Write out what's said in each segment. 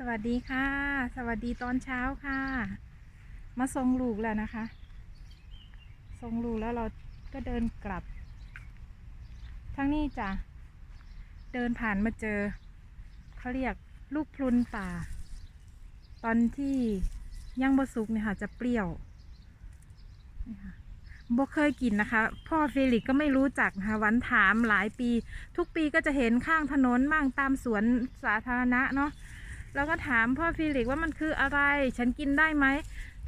สวัสดีค่ะ สวัสดีตอนเช้าค่ะ มาส่งลูกแล้วนะคะส่งลูกแล้วเราก็เดินกลับ ทั้งนี้จ้ะเดินผ่านมาเจอเขาเรียกลูกพลุนป่า ตอนที่ยังบสุกเนี่ยค่ะ จะเปรี้ยวบ่เคยกินนะคะ พ่อเฟลิกก็ไม่รู้จักนะคะวันถามหลายปี ทุกปีก็จะเห็นข้างถนนบ้างตามสวนสาธารณะเนาะ แล้วก็ถามพ่อฟิลิกว่ามันคืออะไร ฉันกินได้ไหม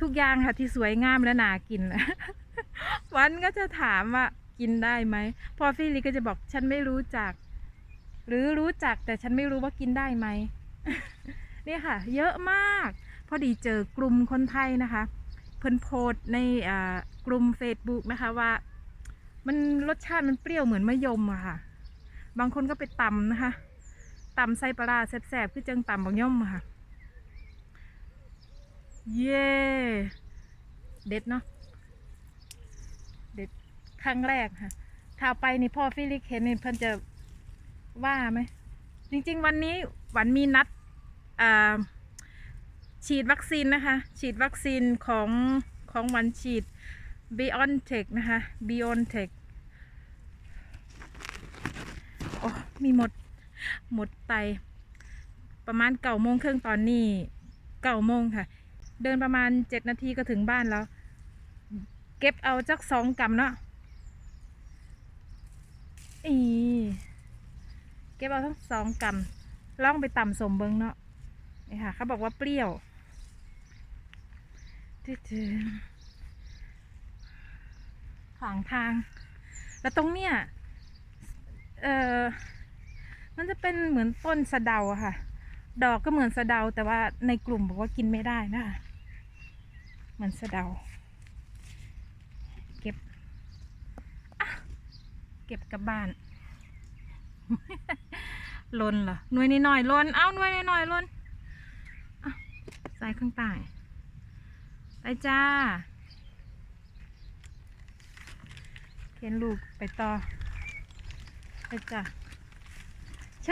ทุกอย่างค่ะที่สวยงามและน่ากิน วันก็จะถามว่ากินได้ไหมพ่อฟิลิกก็จะบอกฉันไม่รู้จัก หรือรู้จักแต่ฉันไม่รู้ว่ากินได้ไหมเนี่ยค่ะ เยอะมาก พอดีเจอกลุ่มคนไทยนะคะ เพิ่นโพสในกลุ่ม Facebook นะคะว่า มันรสชาติมันเปรี้ยวเหมือนมะยมอะค่ะ บางคนก็ไปตำนะคะ ตำไส้ปลาแซ่บๆคือจังตำบางย่อมค่ะ เย่เด็ดเนาะเด็ดครั้งแรกค่ะถ้าไปนี่พ่อฟิลิกเห็นนี่เพิ่นจะว่าไหม จริง ๆ วันนี้หวันมีนัดฉีดวัคซีนนะคะ ฉีดวัคซีนของของวันฉีด BioNTech นะคะ BioNTech โอ้มีหมด หมดไตประมาณเก่าโมงครึ่งตอนนี้เก่าโมงค่ะ เดินประมาณเจ็ดนาทีก็ถึงบ้านแล้ว เก็บเอาจักสองกำเนาะอีเก็บเอาทั้งสองกำล่องไปต่ำสมเบิงเนาะนี่ค่ะเขาบอกว่าเปรี้ยวจืดๆขวางทาง แล้วตรงเนี้ย เออ มันจะเป็นเหมือนต้นสะเดาค่ะ ดอกก็เหมือนสะเดาแต่ว่าในกลุ่มบอกว่ากินไม่ได้นะคะเหมือนสะเดา เก็บเก็บกลับบ้านลนเหรอหน่วยนิดหน่อยลนเอ้าหน่วยนิดหน่อยลนใส่ข้างใต้ไปจ้าเขียนลูกไปต่อไปจ้า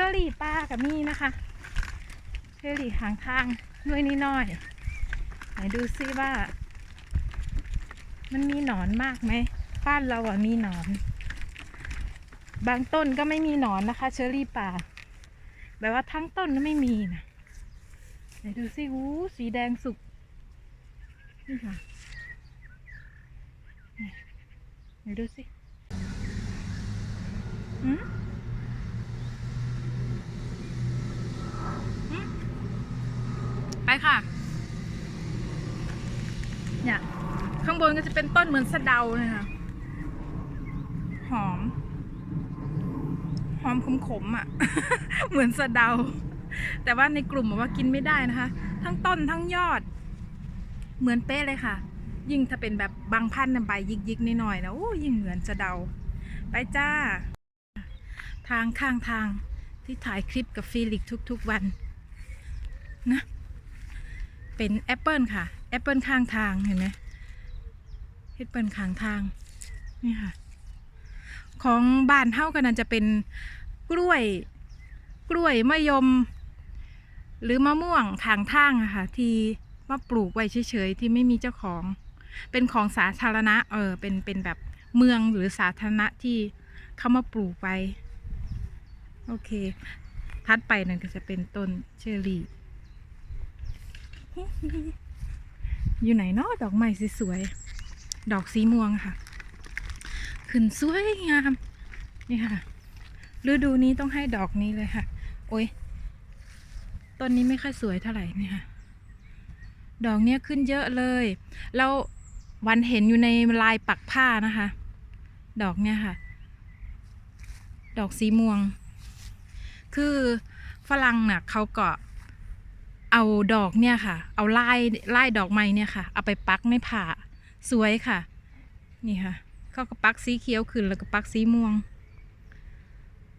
อรี่ป้ากับมี่นะคะ เชอรี่หางทางด้วยนิดหน่อยไหนดูซิว่า มันมีหนอนมากไหมบ้านเราอะมีหนอน บางต้นก็ไม่มีหนอนนะคะ เชอรี่ป่าแบบว่าทั้งต้นก็ไม่มีนะไหนดูซิหูสีแดงสุกนี่ค่ะไหนดูสิอืม ไป ค่ะ เนี่ย ข้างบนก็จะเป็นต้นเหมือนสะเดาเลยค่ะ หอม หอมขมๆอะ เหมือนสะเดา แต่ว่าในกลุ่มบอกว่ากินไม่ได้นะคะ ทั้งต้นทั้งยอด เหมือนเป๊ะเลยค่ะ ยิ่งถ้าเป็นแบบบางพันธุ์น่ะใบยิกๆหน่อยๆนะโอ้ยิ่งเหมือนสะเดา ไปจ้า ทางข้างทางที่ถ่ายคลิปกับฟิลิกทุกๆวันนะ เป็นแอปเปิลค่ะแอปเปิลข้างทางเห็นไหมแอปเปิลข้างทางนี่ค่ะ ของบ้านเท่ากันนั้นจะเป็นกล้วย กล้วยมะยม หรือมะม่วงทางทางอะค่ะ ที่มาปลูกไว้เฉยๆที่ไม่มีเจ้าของ เป็นของสาธารณะ เออเป็นเป็นแบบเมืองหรือสาธารณะที่เขามาปลูกไว้ โอเค ทัดไปนั่นก็จะเป็นต้นเชอร์รี่ อยู่ไหนเนาะดอกไม้สวยๆดอกสีม่วงค่ะ ขึ้นสวยงาม นี่ค่ะ ฤดูนี้ต้องให้ดอกนี้เลยค่ะ โอ้ยต้นนี้ไม่ค่อยสวยเท่าไหร่นี่ค่ะ ดอกเนี้ยขึ้นเยอะเลย แล้ววันเห็นอยู่ในลายปักผ้านะคะ ดอกเนี้ยค่ะ ดอกสีม่วง คือฝรั่งน่ะเขาก็ เอาดอกเนี่ยค่ะ เอาลายลายดอกไม้เนี่ยค่ะ เอาไปปักในผ้าสวยค่ะ นี่ค่ะเขาก็ปักสีเขียวขึ้นแล้วก็ปักสีม่วง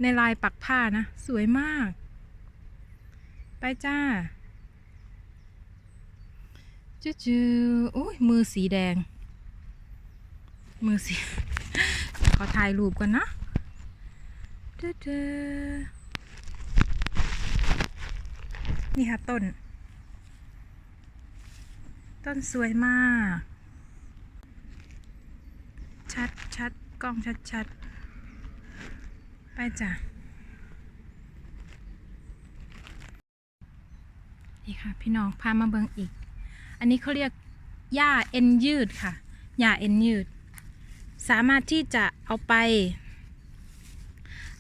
ในลายปักผ้านะ สวยมาก ไปจ้าจูจูโอ้ยมือสีแดง มือสีขอถ่ายรูปก่อนนะจูจู นี่ค่ะต้น ต้นสวยมาก ชัดชัดกล้องชัดชัดไปจ้ะ นี่ค่ะ พี่น้องพามาเบิงอีก อันนี้เขาเรียกหญ้าเอ็นยืดค่ะหญ้าเอ็นยืด สามารถที่จะเอาไป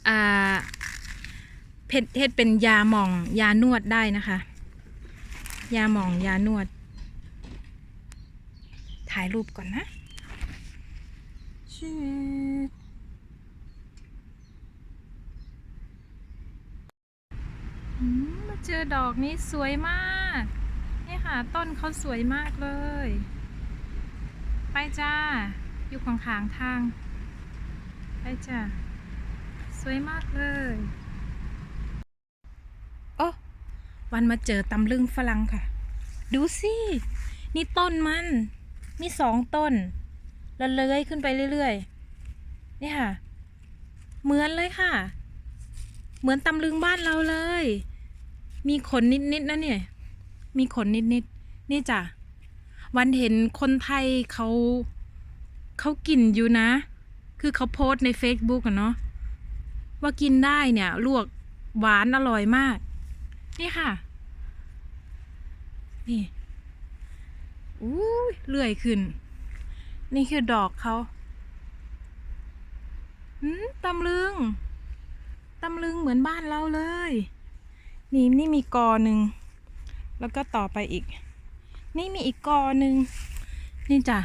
อ่า เพชรเฮ็ดเป็นยาหม่อง ยานวดได้นะคะ ยาหม่องยานวด ถ่ายรูปก่อนนะชืดอืมมาเจอดอกนี้สวยมาก นี่ค่ะ ต้นเขาสวยมากเลย ไปจ้า อยู่ข้างๆทาง ไปจ้า สวยมากเลย โอ้ วันมาเจอตำลึงฝรั่งค่ะ ดูสิ นี่ต้นมัน มีสองต้นแล้วเลื้อยขึ้นไปเรื่อยๆ นี่ค่ะ เหมือนเลยค่ะ เหมือนตำลึงบ้านเราเลย มีขนนิดๆนะเนี่ย มีขนนิดๆ นี่จ้ะ วันเห็นคนไทยเขาเขากินอยู่นะ คือเขาโพสต์ใน Facebook อะเนาะ ว่ากินได้เนี่ย ลวกหวานอร่อยมาก นี่ค่ะ นี่อู้เลื่อยขึ้น นี่คือดอกเขาหืมตำลึง ตำลึงเหมือนบ้านเราเลย นี่นี่มีกอหนึ่ง แล้วก็ต่อไปอีก นี่มีอีกกอหนึ่ง นี่จ้ะ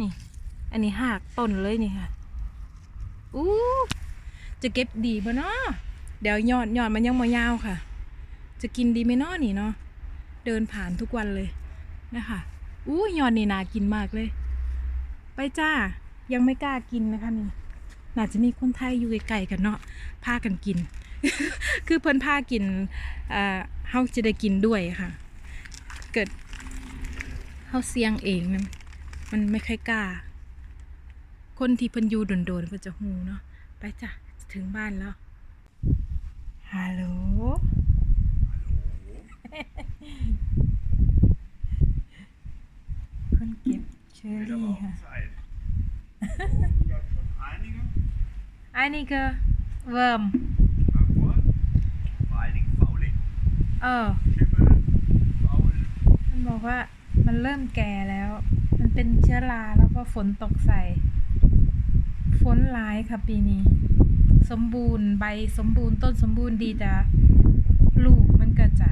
นี่ อันนี้หากต้นเลยนี่ค่ะอู้จะเก็บดีบ่เนาะ เดี๋ยวยอดยอดมันยังมายาวค่ะ จะกินดีไหมเนาะนี่เนาะเดินผ่านทุกวันเลยนะคะอู้ยอดนี่นากินมากเลย ไปจ้ายังไม่กล้ากินนะคะนี่น่าจะมีคนไทยอยู่ไกลๆกันเนาะพากันกิน คือเพิ่นพากินเอ่อเฮาจะได้กินด้วยค่ะ เกิดเฮาเสี่ยงเองนะมันไม่ค่อยกล้า คนที่เพิ่นอยู่โดนๆเพิ่นจะหูเนาะไปจ้ะจะถึงบ้านแล้ว ฮัลโหล คนเก็บเชอ Wird aber รี่ auch ค่ะ Zeit. Oh, ja, schon einige. อันนี้ก็เวิร์ม Aber vor allen Dingen Fauling. เออ Schimmel, Faul. มันบอกว่ามันเริ่มแก่แล้ว มันเป็นเชื้อราแล้วก็ฝนตกใส่ ฝนร้ายค่ะปีนี้ สมบูรณ์ใบสมบูรณ์ต้นสมบูรณ์ดีแต่ลูกมันก็จะ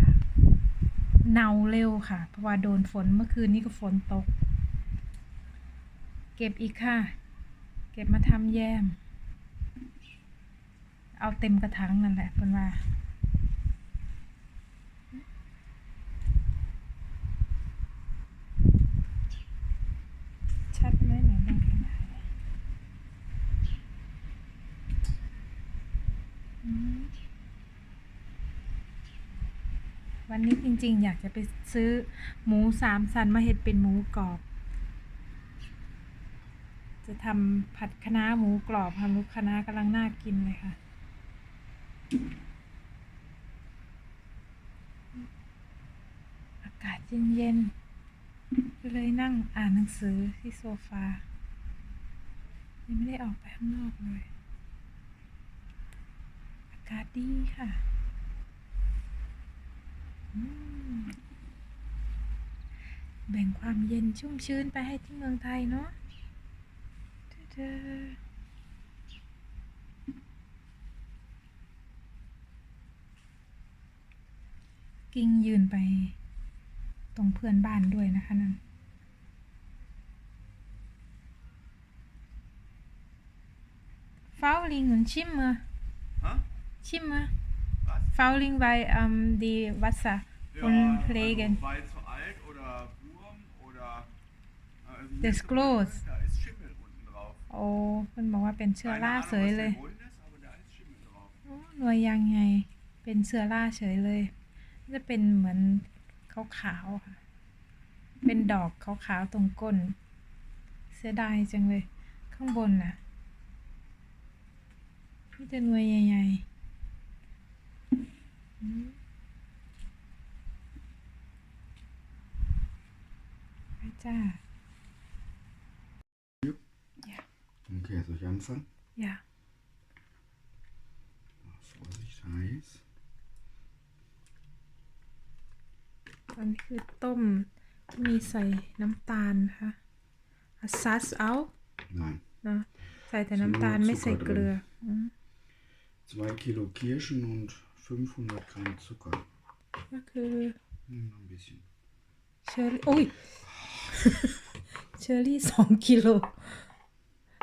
เน่าเร็วค่ะ เพราะว่าโดนฝนเมื่อคืนนี้ก็ฝนตก เก็บอีกค่ะ เก็บมาทำแยม เอาเต็มกระถางนั่นแหละเป็นว่า ชัดไหมไหนบ้างกันได้อืมวั นนี้จริงๆ อยากจะไปซื้อหมูสามสันมาเห็ดเป็นหมูกรอบ จะทำผัดคะน้าหมูกรอบค่ะหมูคะน้ากำลังน่ากินเลยค่ะ อากาศเย็นๆก็เลยนั่งอ่านหนังสือที่โซฟา ยังไม่ได้ออกไปข้างนอกเลย อากาศดีค่ะ แบ่งความเย็นชุ่มชื้นไปให้ที่เมืองไทยเนาะเด้อๆกิ้งยืนไปตรงเพื่อนบ้านด้วยนะคะนั่น Fouling und Schimmer. Hä? Schimmer. Was? Fouling, weil ähm, die Wasser von Regen. Also, weil zu alt oder Wurm oder. äh, Also hier Das zum Gloss. Beispiel, Da ist Schimmel unten drauf. โอ้เพิ่นบอกว่าเป็นเชื้อ Keine รา Ahnung, เฉย was เลย der Grund ist, aber da ist Schimmel drauf. โอ้หน่วยยังไง เป็นเชื้อราเฉยเลย จะเป็นเหมือนขาวๆค่ะ เป็นดอกขาวๆตรงก้น เสียดายจังเลย ข้างบนน่ะ มีแต่หน่วยใหญ่ๆ อืมจ้า Okay, soll ich anfangen? อย่า Vorsicht, heiß. ตอนนี้คือต้มมีใส่น้ำตาลนะคะซัสเอา Nein. เนาะใส่แต่น้ำตาลไม่ใส่เกลืออืม2 Kilo Kirschen und 500 Gramm Zucker. ก็คือ Hm, noch ein bisschen. เชอร์รี่โอ้ยเชอร์รี่สองกิโล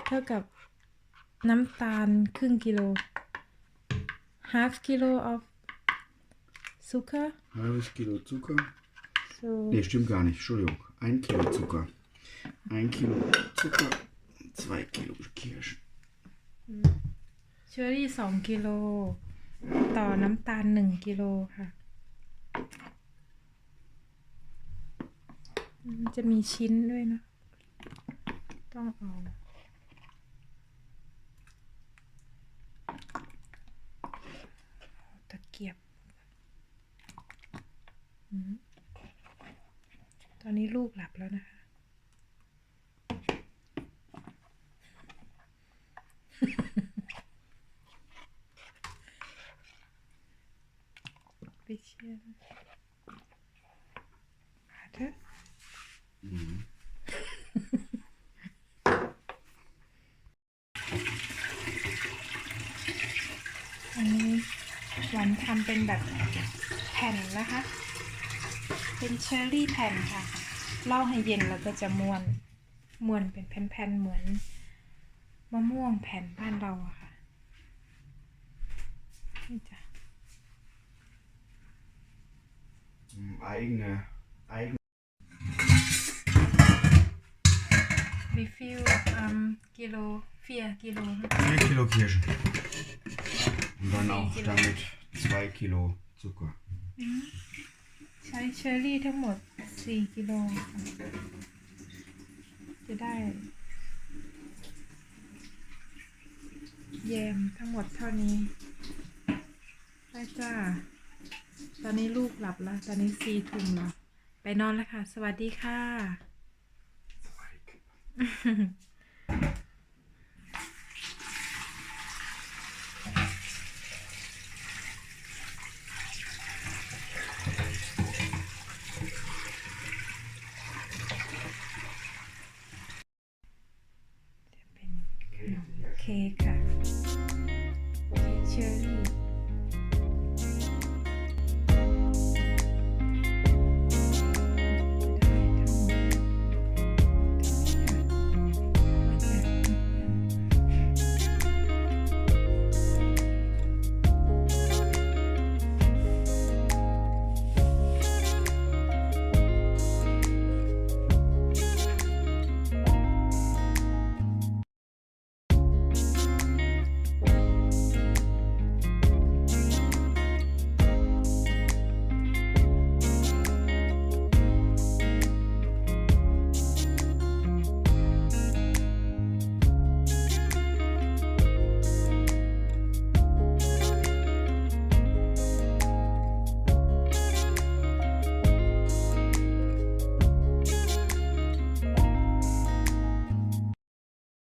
เท่ากับน้ำตาลครึ่งกิโล half kilo of Zucker Halbes Kilo Zucker. so Ne, stimmt gar nicht. Entschuldigung. 1 Kilo Zucker. 1 Kilo Zucker. 2 Kilo Kirschen. เชอร์รี่สองกิโล ต่อน้ำตาลหนึ่งกิโลค่ะ มันจะมีชิ้นด้วยนะ ต้องเอาตะเกียบ ตอนนี้ลูกหลับแล้วนะคะ bisschen. Warte. Mhm. อันนี้ หวานทำเป็นแบบแผ่นนะคะ เป็นเชอร์รี่แผ่นค่ะเล่าให้เย็นแล้วก็จะม้วนม้วนเป็นแผ่นๆเหมือนมะม่วงแผ่นบ้านเราอะค่ะนี่จ้ะ Hm, Eigene, eigene. wie viel ähm, Kilo 4 Kilo 4 Kilo Kirschen. Und dann auch Kilo. damit 2 Kilo Zucker. ใช้เชอร์รี่ทั้งหมด 4 กิโลค่ะจะได้แยมทั้งหมดเท่านี้ ได้จ้า ตอนนี้ลูกหลับแล้ว ตอนนี้สี่ทุ่มแล้ว ไปนอนแล้วค่ะ สวัสดีค่ะ